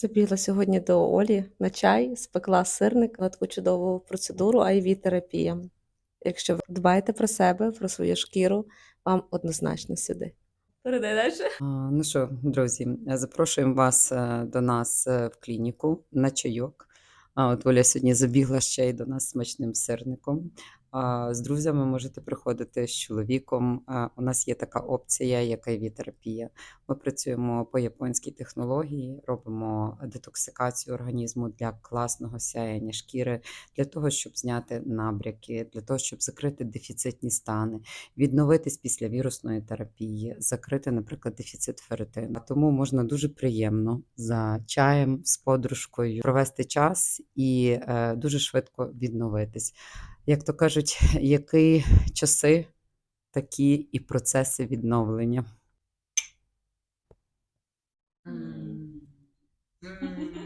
Забігла сьогодні до Олі на чай, спекла сирник на таку чудову процедуру IV-терапія. Якщо ви дбаєте про себе, про свою шкіру, вам однозначно сюди. Передай далі. Ну що, друзі, запрошуємо вас е, до нас е, в клініку на чайок. А от Оля сьогодні забігла ще й до нас смачним сирником. З друзями можете приходити з чоловіком. У нас є така опція, як IV-терапія. Ми працюємо по японській технології, робимо детоксикацію організму для класного сяєння шкіри, для того, щоб зняти набряки, для того, щоб закрити дефіцитні стани, відновитись після вірусної терапії, закрити, наприклад, дефіцит ферритину. Тому можна дуже приємно за чаєм з подружкою провести час і е, дуже швидко відновитись. Як то кажуть, які часи, такі і процеси відновлення. Mm. М.